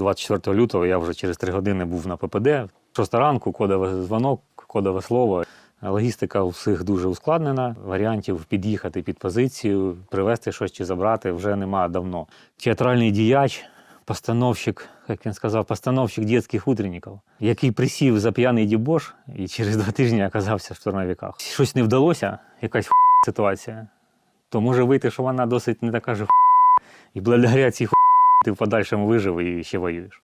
24 лютого я вже через три години був на ППД. Шоста ранку, кодовий дзвонок, кодове слово. Логістика у всіх дуже ускладнена. Варіантів під'їхати під позицію, привезти щось чи забрати вже нема давно. Театральний діяч, постановщик, як він сказав, постановщик дитячих утренників, який присів за п'яний дібош і через два тижні оказався в штурмовиках. Щось не вдалося, якась ситуація, то може вийти, що вона досить не така ж і благодаря цій ти в подальшому вижив і ще воюєш.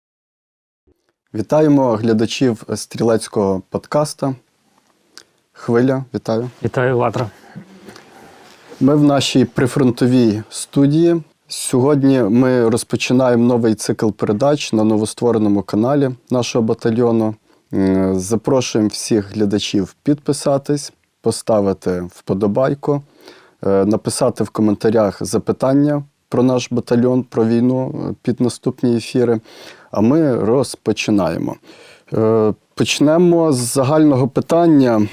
Вітаємо глядачів стрілецького подкаста. Хвиля, вітаю. Вітаю, Латра. Ми в нашій прифронтовій студії. Сьогодні ми розпочинаємо новий цикл передач на новоствореному каналі нашого батальйону. Запрошуємо всіх глядачів підписатись, поставити вподобайку, е, написати в коментарях запитання про наш батальйон, про війну е, під наступні ефіри. А ми розпочинаємо. Е, Почнемо з загального питання.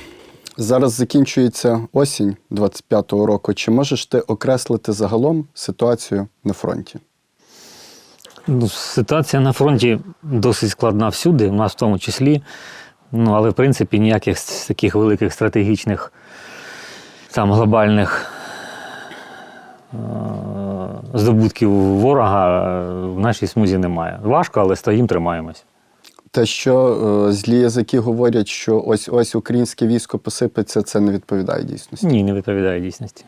Зараз закінчується осінь 25-го року. Чи можеш ти окреслити загалом ситуацію на фронті? Ну, ситуація на фронті досить складна всюди, у нас в тому числі. Ну, але в принципі ніяких таких великих стратегічних там глобальних здобутків ворога е, в нашій смузі немає. Важко, але стоїм, тримаємось. Те, що е, злі язики говорять, що ось ось українське військо посипеться, це не відповідає дійсності. Ні, не відповідає дійсності.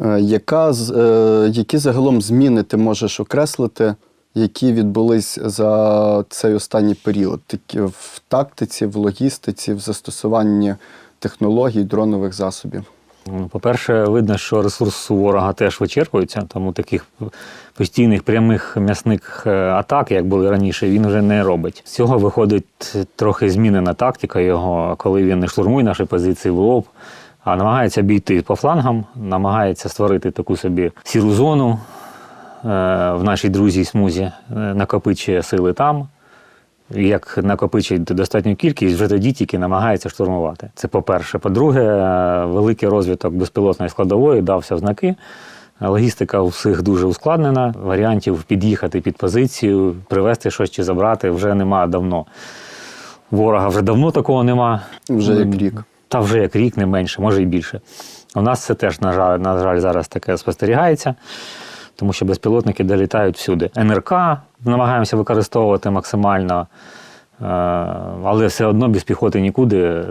Е, яка, е, які загалом зміни ти можеш окреслити, які відбулись за цей останній період? Такі в тактиці, в логістиці, в застосуванні технологій, дронових засобів? По-перше, видно, що ресурс у ворога теж вичерпується, тому таких постійних прямих м'ясних е, атак, як були раніше, він вже не робить. З цього виходить трохи змінена тактика його, коли він не штурмує наші позиції в лоб, а намагається обійти по флангам, намагається створити таку собі сіру зону е, в нашій друзі смузі, е, накопичує сили там. Як накопичить достатню кількість, вже тоді тільки намагається штурмувати. Це по-перше. По-друге, е, великий розвиток безпілотної складової дався в знаки. Логістика у всіх дуже ускладнена. Варіантів під'їхати під позицію, привезти щось чи забрати вже нема давно. Ворога вже давно такого нема. Вже як рік. Та вже як рік, не менше, може і більше. У нас це теж, на жаль, на жаль, зараз таке спостерігається, тому що безпілотники долітають всюди. НРК намагаємося використовувати максимально, е, але все одно без піхоти нікуди.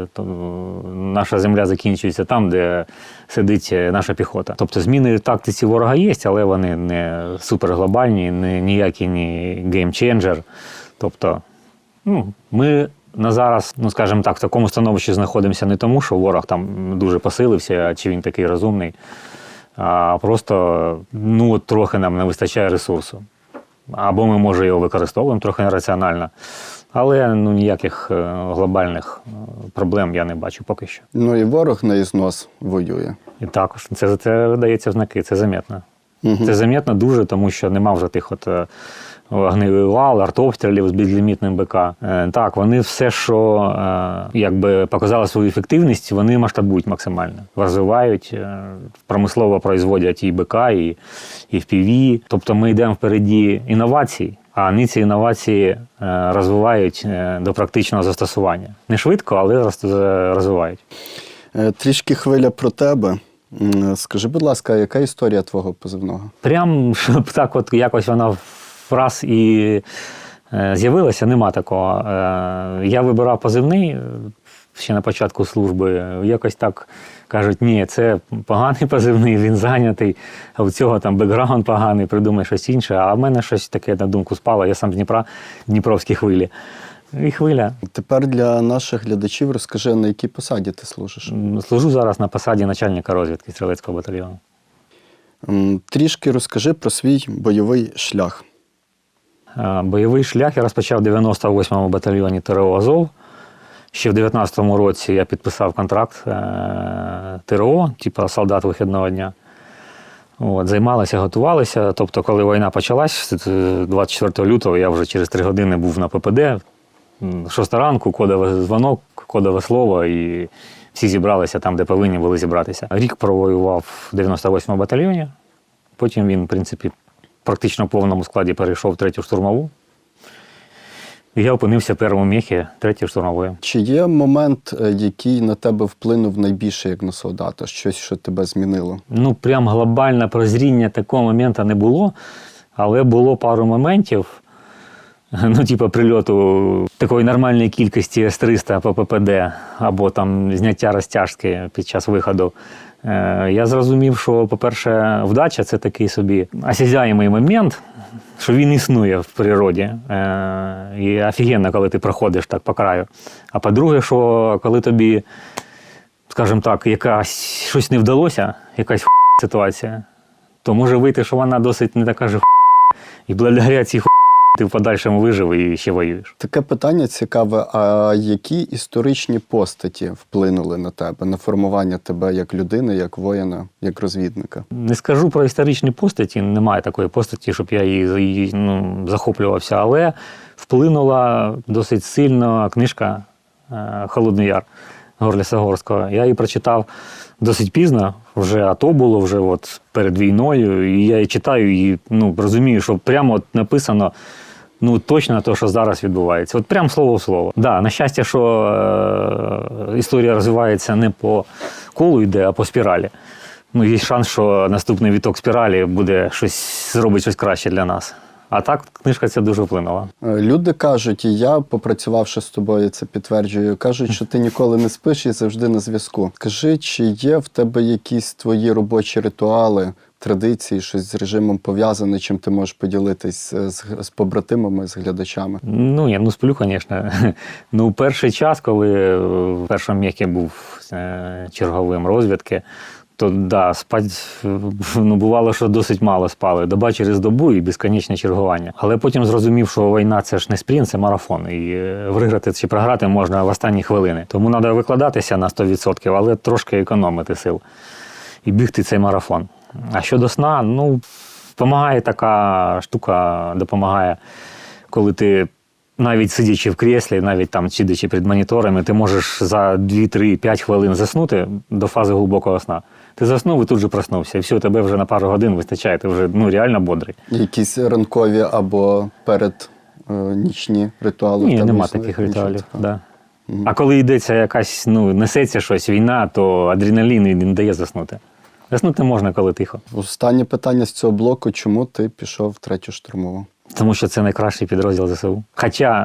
Наша земля закінчується там, де сидить наша піхота. Тобто зміни тактиці ворога є, але вони не суперглобальні, не ніякі не геймченджер. Тобто Ну, ми на зараз, ну скажімо так, в такому становищі знаходимося не тому, що ворог там дуже посилився, чи він такий розумний, а просто ну, трохи нам не вистачає ресурсу. Або ми, може, його використовуємо трохи нераціонально. Але ну, ніяких е, глобальних е, проблем я не бачу поки що. Ну і ворог на ізнос воює. І також це, це видається в знаки, це замітно. Угу. Це замітно дуже, тому що нема вже тих от е, вогневий вал, артобстрілів з безлімітним БК. Е, Так, вони все, що е, якби показали свою ефективність, вони масштабують максимально. Розвивають, е, промислово производять і БК, і, і FPV. Тобто ми йдемо впереді інновацій, а вони ці інновації розвивають до практичного застосування. Не швидко, але розвивають. Трішки хвиля про тебе. Скажи, будь ласка, яка історія твого позивного? Прям щоб так, от якось вона раз і е, з'явилася, нема такого. Е, я вибирав позивний е, ще на початку служби. Якось так кажуть, ні, це поганий позивний, він зайнятий, а у цього там бекграунд поганий, придумай щось інше. А в мене щось таке на думку спало. Я сам з Дніпра, Дніпровські хвилі. І хвиля. Тепер для наших глядачів розкажи, на якій посаді ти служиш. Служу зараз на посаді начальника розвідки стрілецького батальйону. Трішки розкажи про свій бойовий шлях. Е, Бойовий шлях я розпочав в 98-му батальйоні ТРО Азов. Ще в 19-му році я підписав контракт е, ТРО, типу солдат вихідного дня. От, займалися, готувалися. Тобто, коли війна почалась, е, 24 лютого я вже через три години був на ППД. Шоста ранку, кодовий дзвонок, кодове слово, і всі зібралися там, де повинні були зібратися. Рік провоював в 98-му батальйоні. Потім він, в принципі, практично в повному складі перейшов в третю штурмову. І я опинився в першому мехі третьої штурмової. Чи є момент, е, який на тебе вплинув найбільше як на солдата? Щось, що тебе змінило? Ну, прям глобальне прозріння такого моменту не було, але було пару моментів. Ну, типу, прильоту такої нормальної кількості С-300 по ППД або там зняття розтяжки під час виходу. Е, Я зрозумів, що, по-перше, вдача це такий собі осязяємий момент, що він існує в природі. Е, І офігенно, коли ти проходиш так по краю. А по-друге, що коли тобі скажімо так, якась щось не вдалося, якась ситуація, то може вийти, що вона досить не така ж і благодаря цій ти в подальшому вижив і ще воюєш. Таке питання цікаве: а які історичні постаті вплинули на тебе, на формування тебе як людини, як воїна, як розвідника? Не скажу про історичні постаті, немає такої постаті, щоб я її, її ну, захоплювався, але вплинула досить сильно книжка е, Холодний Яр Горліса Горського. Я її прочитав досить пізно, вже АТО було, вже от перед війною. І я її читаю і ну, розумію, що прямо от написано. Ну, точно те, що зараз відбувається. От прям слово в слово. Да, на щастя, що е, історія розвивається не по колу йде, а по спіралі. Ну, є шанс, що наступний віток спіралі буде щось зробить щось краще для нас. А так, книжка ця дуже вплинула. Е, Люди кажуть, і я, попрацювавши з тобою, це підтверджую, кажуть, що ти ніколи не спиш і завжди на зв'язку. Скажи, чи є в тебе якісь твої робочі ритуали, традиції, щось з режимом пов'язане, чим ти можеш поділитись е, з, з побратимами, з глядачами? Ну, я ну сплю, звісно. Ну, перший час, коли е, в першому м'які був е, черговим розвідки, то да, спать е, ну, бувало, що досить мало спали. Доба через добу і безконечне чергування. Але потім зрозумів, що війна це ж не спринт, це марафон. І е, виграти чи програти можна в останні хвилини. Тому треба викладатися на 100%, але трошки економити сил і бігти цей марафон. А щодо сна, ну, допомагає така штука, допомагає, коли ти навіть сидячи в кріслі, навіть там сидячи перед моніторами, ти можеш за 2-3-5 хвилин заснути до фази глибокого сна. Ти заснув і тут же проснувся. І все, тебе вже на пару годин вистачає, ти вже ну, реально бодрий. Якісь ранкові або перед е, нічні ритуали? Ні, нема таких ритуалів. Да. А коли йдеться якась, ну, несеться щось, війна, то адреналін і не дає заснути. Заснути можна, коли тихо. Останнє питання з цього блоку: чому ти пішов в третю штурмову? Тому що це найкращий підрозділ ЗСУ. Хоча,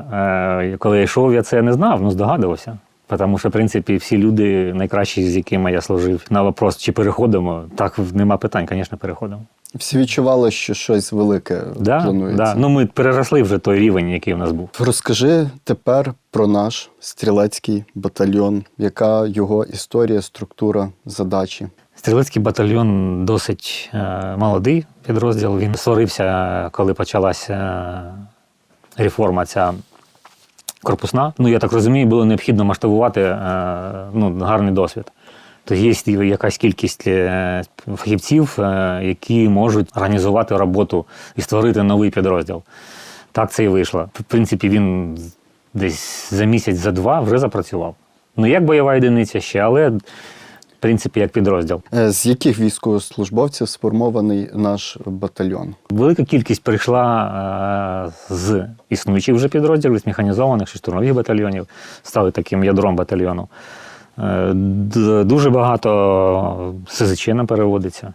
е, коли я йшов, я це не знав, ну здогадувався. Тому що, в принципі, всі люди, найкращі, з якими я служив, на вопрос, чи переходимо, так нема питань, звісно, переходимо. Всі відчували, що щось велике Да, планується. да. Ну, ми переросли вже той рівень, який в нас був. Розкажи тепер про наш стрілецький батальйон, яка його історія, структура, задачі. Стрілецький батальйон досить е, молодий підрозділ. Він створився, коли почалася реформа ця корпусна. Ну, я так розумію, було необхідно масштабувати е, ну, гарний досвід. То є якась кількість е, фахівців, які можуть організувати роботу і створити новий підрозділ. Так це і вийшло. В принципі, він десь за місяць, за два вже запрацював. Ну, як бойова одиниця ще, але в принципі як підрозділ. Е, З яких військовослужбовців сформований наш батальйон? Велика кількість прийшла е, з існуючих вже підрозділів, з механізованих чи штурмових батальйонів, стали таким ядром батальйону. Е, Дуже багато СЗЧ нам переводиться.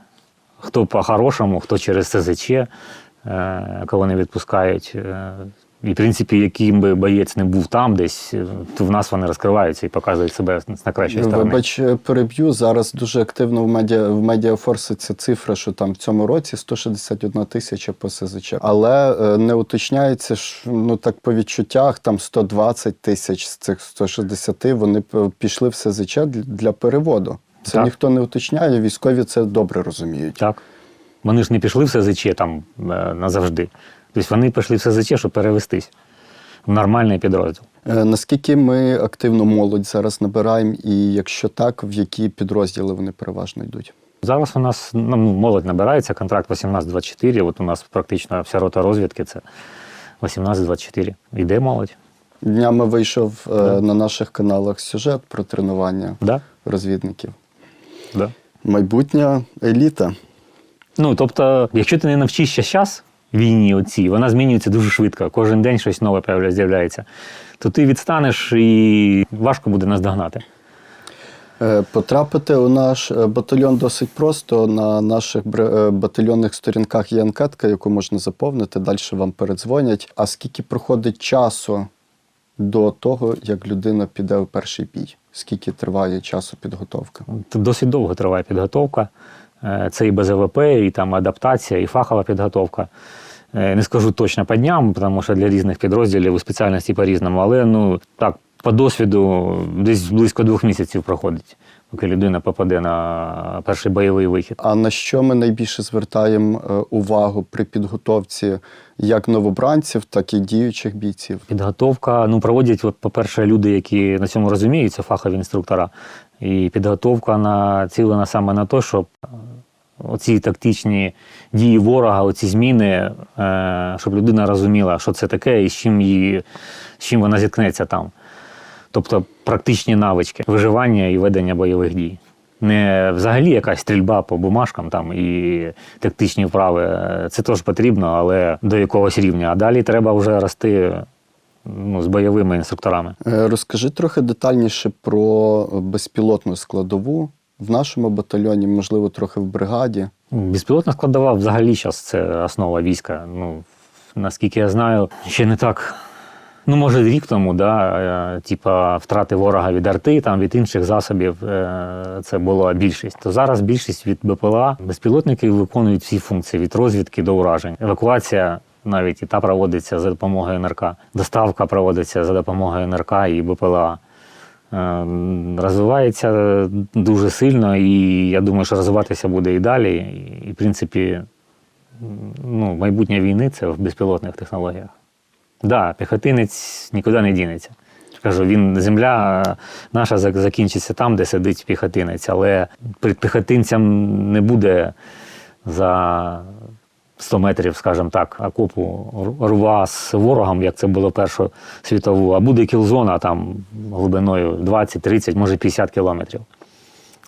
Хто по-хорошому, хто через СЗЧ, коли не відпускають. І, в принципі, яким би боєць не був там десь, е, то в нас вони розкриваються і показують себе з найкращої сторони. Вибач, е, переб'ю. Зараз дуже активно в медіа в медіа форситься цифра, що там в цьому році 161 тисяча по СЗЧ. Але е, не уточняється, що, ну так по відчуттях, там 120 тисяч з цих 160 вони пішли в СЗЧ для, переводу. Це Так. ніхто не уточняє, військові це добре розуміють. Так. Вони ж не пішли в СЗЧ там назавжди. Тобто вони пішли в СЗЧ, щоб перевестись в нормальний підрозділ. Е, Наскільки ми активно молодь зараз набираємо, і якщо так, в які підрозділи вони переважно йдуть? Зараз у нас ну, молодь набирається, контракт 18-24. От у нас практично вся рота розвідки це 18-24. Іде молодь. Днями вийшов е, на наших каналах сюжет про тренування Да? розвідників. Да. Майбутня еліта. Ну, тобто, якщо ти не навчишся зараз, війні оцій, вона змінюється дуже швидко. Кожен день щось нове з'являється. То ти відстанеш і важко буде наздогнати. Е, Потрапити у наш е, батальйон досить просто. На наших е, батальйонних сторінках є анкетка, яку можна заповнити. Далі вам передзвонять. А скільки проходить часу до того, як людина піде у перший бій? Скільки триває часу підготовка? Досить довго триває підготовка. Це і БЗВП, і там адаптація, і фахова підготовка. Е, Не скажу точно по дням, тому що для різних підрозділів у спеціальності по-різному, але ну так, по досвіду десь близько двох місяців проходить, поки людина попаде на перший бойовий вихід. А на що ми найбільше звертаємо е, увагу при підготовці як новобранців, так і діючих бійців? Підготовка, ну, проводять, от, по-перше, люди, які на цьому розуміються, фахові інструктора. І підготовка націлена саме на те, щоб оці тактичні дії ворога, оці зміни, е, щоб людина розуміла, що це таке і з чим, її, з чим вона зіткнеться там. Тобто практичні навички виживання і ведення бойових дій. Не взагалі якась стрільба по бумажкам там і тактичні вправи. Це теж потрібно, але до якогось рівня. А далі треба вже рости ну, з бойовими інструкторами. Е, Розкажи трохи детальніше про безпілотну складову в нашому батальйоні, можливо, трохи в бригаді. Безпілотна складова взагалі зараз це основа війська. Ну, наскільки я знаю, ще не так. Ну, може, рік тому, да, е, типа втрати ворога від арти, там від інших засобів е, це була більшість. То зараз більшість від БПЛА. Безпілотники виконують всі функції від розвідки до уражень. Евакуація навіть і та проводиться за допомогою НРК. Доставка проводиться за допомогою НРК і БПЛА. Е, Розвивається дуже сильно, і я думаю, що розвиватися буде і далі. І, в принципі, ну, майбутнє війни це в безпілотних технологіях. Так, да, піхотинець нікуди не дінеться. Кажу, він земля е, наша закінчиться там, де сидить піхотинець, але перед піхотинцям не буде за 100 метрів, скажімо так, окопу рва з ворогом, як це було Першу світову, а буде кілзона там глибиною 20, 30, може 50 кілометрів,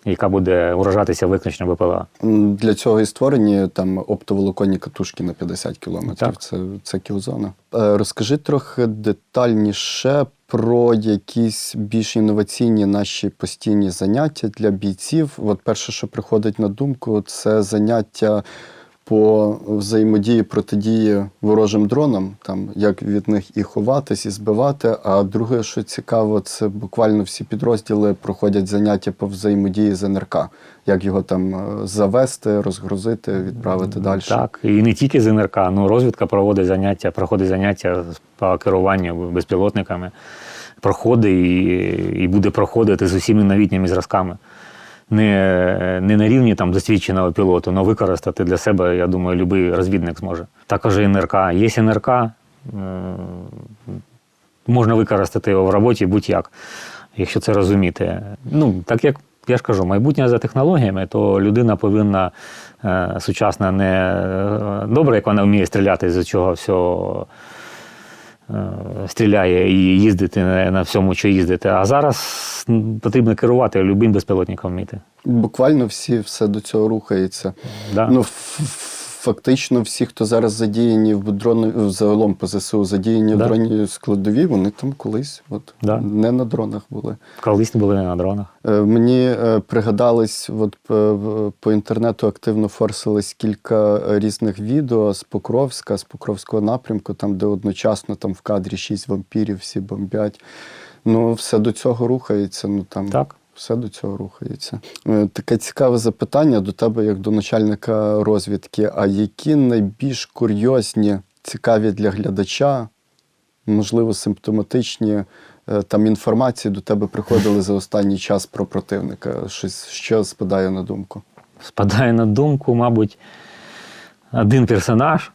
яка буде уражатися виключно БПЛА. Для цього і створені там оптоволоконні катушки на 50 кілометрів. Так. Це, це кілзона. Е, Розкажи трохи детальніше про якісь більш інноваційні наші постійні заняття для бійців. От перше, що приходить на думку, це заняття по взаємодії протидії ворожим дронам, там як від них і ховатись, і збивати. А друге, що цікаво, це буквально всі підрозділи проходять заняття по взаємодії з НРК, як його там е, завести, розгрузити, відправити далі. Так, і не тільки з НРК, ну розвідка проводить заняття, проходить заняття по керуванню безпілотниками, проходить і, і буде проходити з усіма новітніми зразками. Не, не на рівні там досвідченого пілоту, але використати для себе, я думаю, будь-який розвідник зможе. Також НРК. Є НРК, е, можна використати його в роботі будь-як, якщо це розуміти. Ну, так як я ж кажу, майбутнє за технологіями, то людина повинна е, сучасна не е, добре, як вона вміє стріляти, з чого всього стріляє і їздити на, всьому, що їздити. А зараз потрібно керувати любим безпілотником вміти. Буквально всі все до цього рухається. Да? Ну, фактично, всі, хто зараз задіяні в дрони, загалом по ЗСУ, задіяні Да. в дроні складові, вони там колись от, Да. не на дронах були. Колись були не на дронах. Е, Мені е, пригадались, от по, по інтернету активно форсились кілька різних відео з Покровська, з Покровського напрямку, там, де одночасно там в кадрі шість вампірів, всі бомбять. Ну, все до цього рухається. Ну там Так. Все до цього рухається. Е, Таке цікаве запитання до тебе, як до начальника розвідки. А які найбільш курйозні, цікаві для глядача, можливо, симптоматичні е, там інформації до тебе приходили за останній час про противника? Щось що спадає на думку? Спадає на думку, мабуть, один персонаж.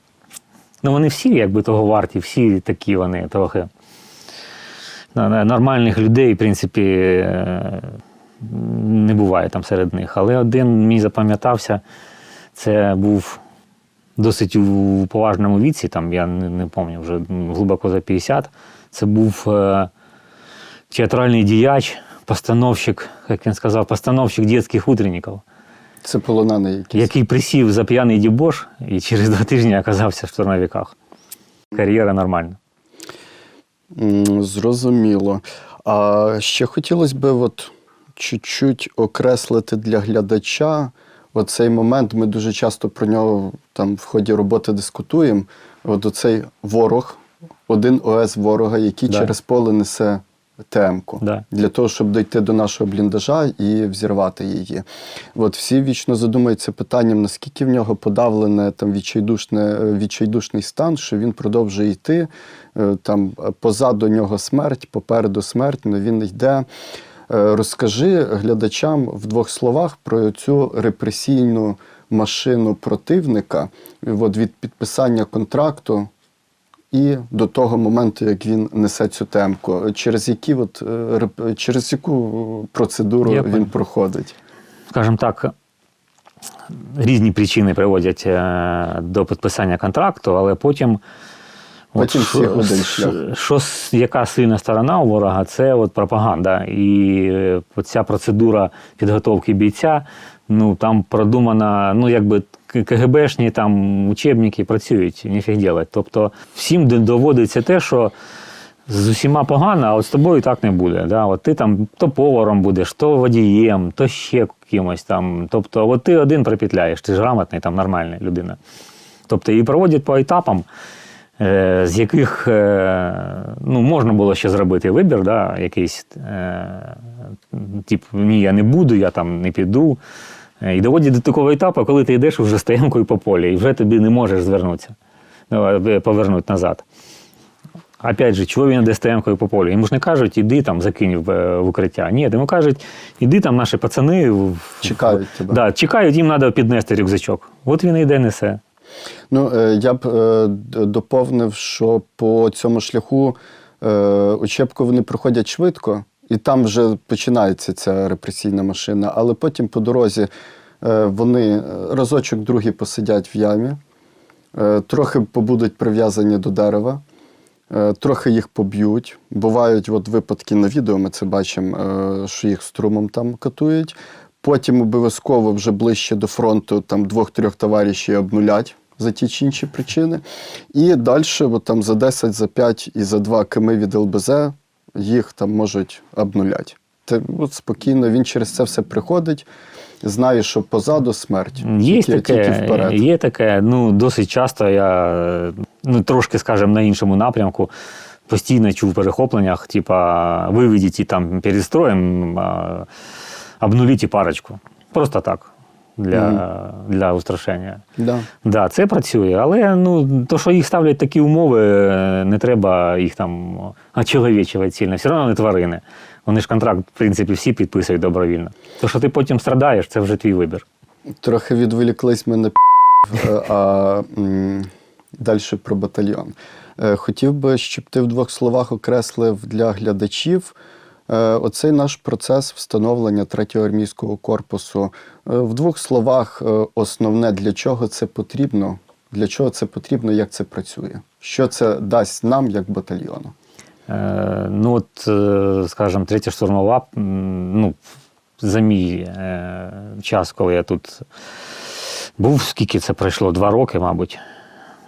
Ну, вони всі, якби того варті, всі такі вони трохи. Нормальних людей, в принципі, е, не буває там серед них. Але один мені запам'ятався, це був досить у поважному віці, там я не, не пам'ятаю, вже глибоко за 50. Це був е, театральний діяч, постановщик, як він сказав, постановщик дитячих утренників. Це полонений якийсь. який присів за п'яний дібош і через два тижні оказався в штурмовиках. Кар'єра нормальна. Зрозуміло. А ще хотілося б от чуть-чуть окреслити для глядача оцей момент. Ми дуже часто про нього там в ході роботи дискутуємо. От оцей ворог, один ОС ворога, який Да. через поле несе ТМ-ку Да. для того, щоб дійти до нашого бліндажа і взірвати її. От всі вічно задумаються питанням, наскільки в нього подавлене там відчайдушне, е, відчайдушний стан, що він продовжує йти. е, Там позаду нього смерть, попереду смерть, але він йде. Е, Розкажи глядачам в двох словах про цю репресійну машину противника от від підписання контракту і до того моменту, як він несе цю темку. Через які от, е, через яку процедуру Я він проходить? скажімо так, різні причини приводять е, до підписання контракту, але потім. Потім що- всіх один шлях. Що, яка сильна сторона у ворога, це от пропаганда. І е, ця процедура підготовки бійця, ну там продумана, ну якби КГБшні там учебники працюють, ніфіг ділать. Тобто всім доводиться те, що з усіма погано, а от з тобою так не буде. Да? От ти там то поваром будеш, то водієм, то ще кимось там. Тобто, от ти один припетляєш, ти ж грамотний, там нормальна людина. Тобто і проводять по етапам, з яких е, ну, можна було ще зробити вибір, да, якийсь, е, типу, ні, я не буду, я там не піду. Е, І доводять до такого етапу, коли ти йдеш вже стоянкою по полі, і вже тобі не можеш звернутися, ну, е, повернути назад. Опять же, чого він йде стоянкою по полю? Йому ж не кажуть, іди там закинь в, е, в укриття. Ні, йому кажуть, іди там наші пацани Чекають тебе. Да, чекають, їм треба піднести рюкзачок. От він і йде несе. Ну, е, я б е, доповнив, що по цьому шляху е, учебку вони проходять швидко, і там вже починається ця репресійна машина. Але потім по дорозі вони разочок другий посидять в ямі, трохи побудуть прив'язані до дерева. Трохи їх поб'ють. Бувають от випадки на відео, ми це бачимо, що їх струмом там катують. Потім обов'язково вже ближче до фронту там двох-трьох товаришів обнулять за ті чи інші причини. І далі, от там за 10, за 5 і за 2 км від ЛБЗ їх там можуть обнулять. Те, от спокійно він через це все приходить, знає, що позаду смерть. Є тільки, таке, тільки вперед. є таке, ну досить часто я, ну трошки, скажімо, на іншому напрямку. Постійно чув в перехопленнях, типа, виведіть і там перед строєм, а, обнуліть парочку. Просто так, для, для устрашення. Да. Да, це працює, але ну, то, що їх ставлять такі умови, е, не треба їх там очеловічувати сильно. Все одно не тварини. Вони ж контракт, в принципі, всі підписують добровільно. То, що ти потім страдаєш, це вже твій вибір. Трохи відволіклись ми на е, а далі про батальйон. Е, Хотів би, щоб ти в двох словах окреслив для глядачів оцей наш процес встановлення третього армійського корпусу. Е, В двох словах, е, основне, для чого це потрібно, для чого це потрібно, як це працює, що це дасть нам як батальйону. Е, ну, от, е, скажімо, третя штурмова, ну, за мій е, час, коли я тут був, скільки це пройшло? Два роки, мабуть,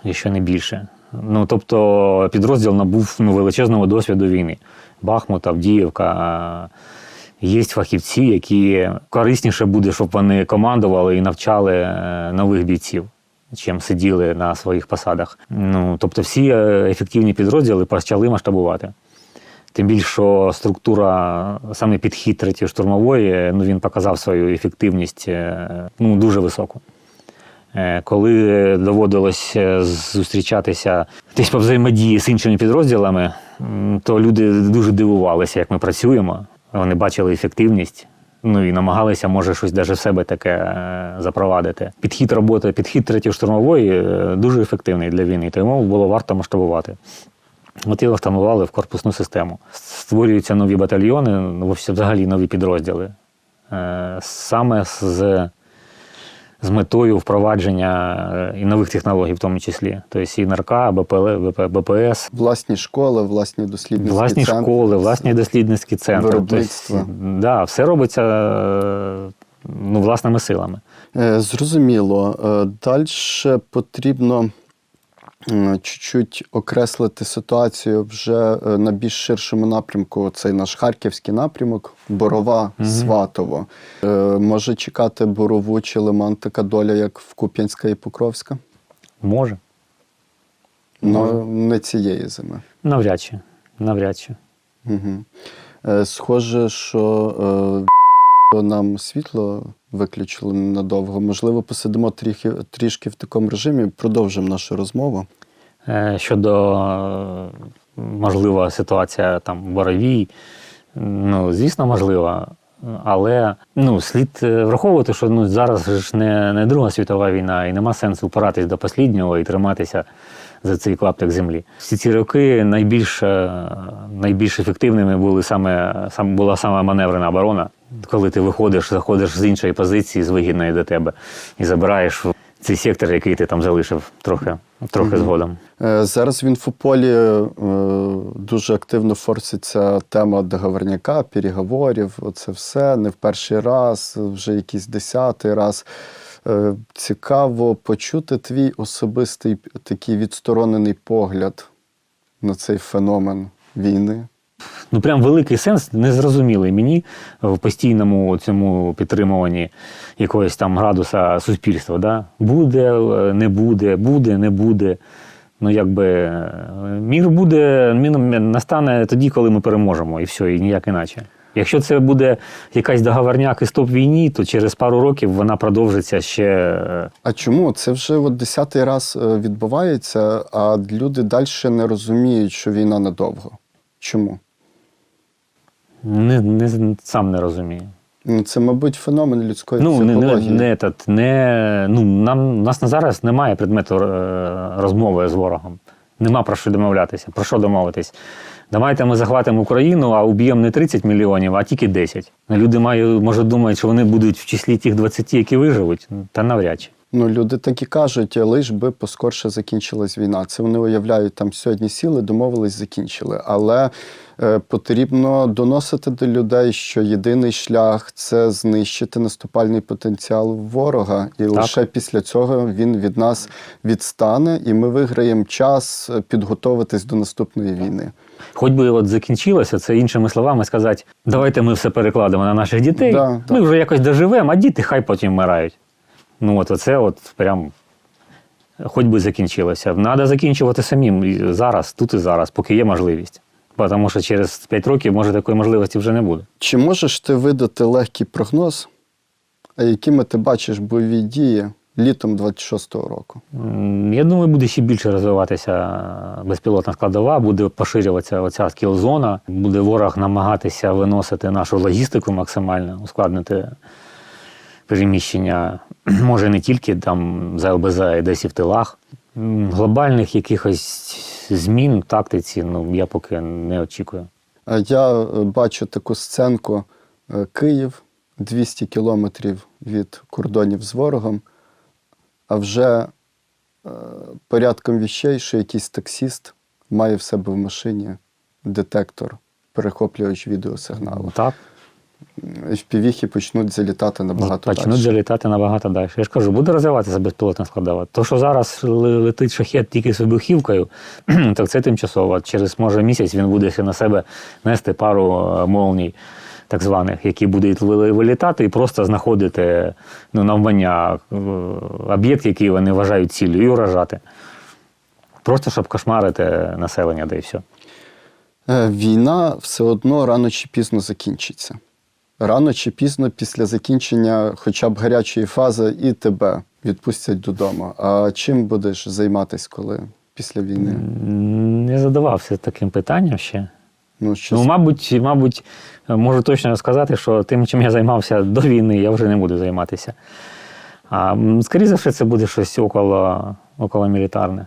якщо не більше. Ну, тобто, підрозділ набув ну, величезного досвіду війни. Бахмут, Авдіївка. Є фахівці, які корисніше буде, щоб вони командували і навчали е, нових бійців, чим сиділи на своїх посадах. Ну, тобто, всі е, ефективні підрозділи почали масштабувати. Тим більше, що структура, саме підхід третьої штурмової, ну, він показав свою ефективність е, ну, дуже високу. Е, Коли доводилось е, зустрічатися десь по взаємодії з іншими підрозділами, то люди дуже дивувалися, як ми працюємо. Вони бачили ефективність. Ну і намагалися, може, щось даже в себе таке е, запровадити. Підхід роботи, підхід третьої штурмової е, дуже ефективний для війни, тому було варто масштабувати. От його встановували в корпусну систему. Створюються нові батальйони, ну, взагалі нові підрозділи. Е, Саме з, з метою впровадження е, і нових технологій, в тому числі. Тобто і НРК, БПС, Власні школи, власні дослідницькі власні центри. школи, власні дослідницькі центри. Виробництво. Тобто, да, все робиться е, ну, власними силами. Е, Зрозуміло. Далі потрібно чуть-чуть окреслити ситуацію вже е, на більш ширшому напрямку. Цей наш харківський напрямок, Борова, Сватово. Е, Може чекати Борову чи Лиман така доля, як в Куп'янська і Покровська? Може. Ну, не цієї зими. Навряд чи. Навряд чи. Угу. Е, Схоже, що е, нам світло виключили надовго. Можливо, посидимо трішки, трішки в такому режимі, продовжимо нашу розмову. Е, Щодо можлива ситуація там в Боровій, ну, звісно, можлива. Але ну, слід е, враховувати, що ну, зараз ж не, не Друга світова війна, і нема сенсу впиратись до останнього і триматися за цей клаптик землі. Всі ці роки найбільш, е, найбільш ефективними були саме, саме, була саме маневрена оборона, коли ти виходиш, заходиш з іншої позиції, з вигідної до тебе, і забираєш цей сектор, який ти там залишив трохи, трохи згодом. Е, Зараз в інфополі е, дуже активно форситься тема договорняка, переговорів. Оце все не в перший раз, вже якийсь десятий раз. Е, Цікаво почути твій особистий такий відсторонений погляд на цей феномен війни. Ну, прям великий сенс незрозумілий мені в постійному цьому підтримуванні якогось там градуса суспільства. Да? Буде, е, не буде, буде, не буде. Ну, якби е, мір буде, мір настане тоді, коли ми переможемо, і все, і ніяк іначе. Якщо це буде якась договорняк і стоп війні, то через пару років вона продовжиться ще. е, А чому? Це вже от десятий раз відбувається, а люди далі не розуміють, що війна надовго. Чому? Не, не, сам не розумію. Ну, Це, мабуть, феномен людської Ну, не, не, не, не, ну, нам, у нас на зараз немає предмету е, розмови з ворогом. Нема про що домовлятися. Про що домовитись? Давайте ми захватимо Україну, а уб'ємо не 30 мільйонів, а тільки 10. Ну, Люди мають, може, думають, що вони будуть в числі тих 20, які виживуть, та навряд чи. Ну, люди так і кажуть, лиш би поскорше закінчилась війна. Це вони уявляють, там сьогодні сіли, домовились, закінчили. Але е, потрібно доносити до людей, що єдиний шлях це знищити наступальний потенціал ворога. І лише після цього він від нас відстане, і ми виграємо час е, підготуватись до наступної війни. Хоч би от закінчилося, це іншими словами сказати, давайте ми все перекладемо на наших дітей. Да, ми да. вже якось доживемо, а діти хай потім вмирають. Ну, от оце от прям. Хоч би закінчилося. Треба закінчувати самим зараз, тут і зараз, поки є можливість. Тому що через 5 років, може, такої можливості вже не буде. Чи можеш ти видати легкий прогноз, а якими ти бачиш бойові дії літом 26-го року? Я думаю, буде ще більше розвиватися безпілотна складова, буде поширюватися оця скіл-зона, буде ворог намагатися виносити нашу логістику максимально, ускладнити переміщення, може не тільки там за ЛБЗ, а й десь і в тилах. Глобальних якихось змін в тактиці ну, я поки не очікую. Я е, бачу таку сценку е, Київ 200 кілометрів від кордонів з ворогом, а вже е, порядком віщей, що якийсь таксіст має в себе в машині детектор, перехоплювач відеосигналу. Так, FPV-хи почнуть залітати набагато почнуть далі. залітати набагато далі. Я ж кажу, буде розвиватися безпілотна складова. То, що зараз летить шахет тільки з вибухівкою, так це тимчасово. Через може місяць він буде ще на себе нести пару е, молній, так званих, які будуть вилітати і просто знаходити ну, навмання е, об'єкт, який вони вважають ціллю, і уражати. Просто щоб кошмарити населення, да і все. Е, Війна все одно рано чи пізно закінчиться. Рано чи пізно після закінчення хоча б гарячої фази і тебе відпустять додому. А чим будеш займатися, коли після війни? Не задавався таким питанням ще. Ну, щось... Ну, мабуть, мабуть, можу точно сказати, що тим, чим я займався до війни, я вже не буду займатися. А скоріше за все, це буде щось около, около мілітарне.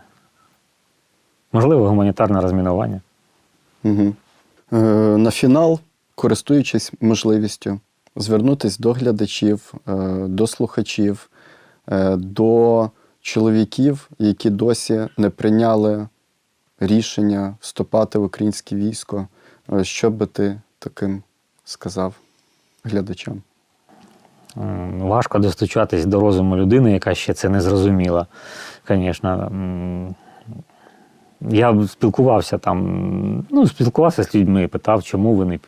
Можливо, гуманітарне розмінування. Угу. Е, на фінал, користуючись можливістю, звернутися до глядачів, е, до слухачів, е, до чоловіків, які досі не прийняли рішення вступати в українське військо. Е, що би ти таким сказав глядачам? Важко достучатись до розуму людини, яка ще це не зрозуміла. Звісно. Я спілкувався там, ну, спілкувався з людьми, питав, чому ви не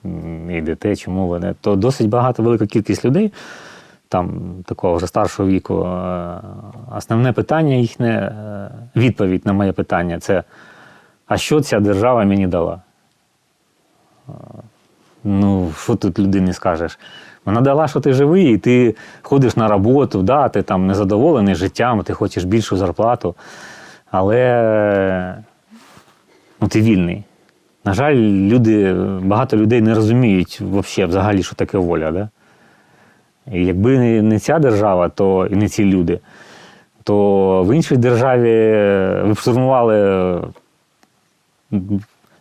не йдете, чому ви не. То досить багато велика кількість людей, там такого вже старшого віку. е, Основне питання їхнє, е, відповідь на моє питання це: а що ця держава мені дала? Е, Ну, що тут людині скажеш? Вона дала, що ти живий, і ти ходиш на роботу, да, ти там незадоволений життям, ти хочеш більшу зарплату, але ну, ти вільний. На жаль, люди, багато людей не розуміють вообще, взагалі, що таке воля. Да? І якби не- ця держава, то і не ці люди, то в іншій державі ви б штурмували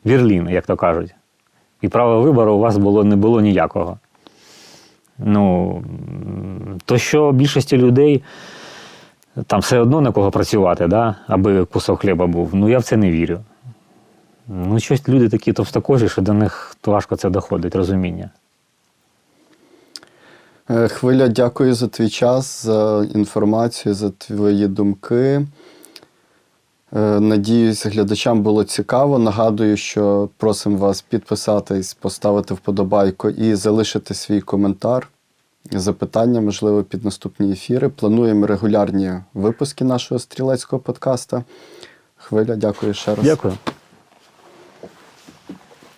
Вірлін, як то кажуть. І права вибору у вас було, не було ніякого. Ну, то що більшості людей там все одно на кого працювати, да? аби кусок хліба був. Ну я в це не вірю. Ну, щось люди такі товстокожі, що до них важко це доходить, розуміння. Е, Хвиля, дякую за твій час, за інформацію, за твої думки. Е, Надіюсь, глядачам було цікаво. Нагадую, що просимо вас підписатись, поставити вподобайку і залишити свій коментар. Запитання, можливо, під наступні ефіри. Плануємо регулярні випуски нашого стрілецького подкаста. Хвиля, дякую ще раз. Дякую.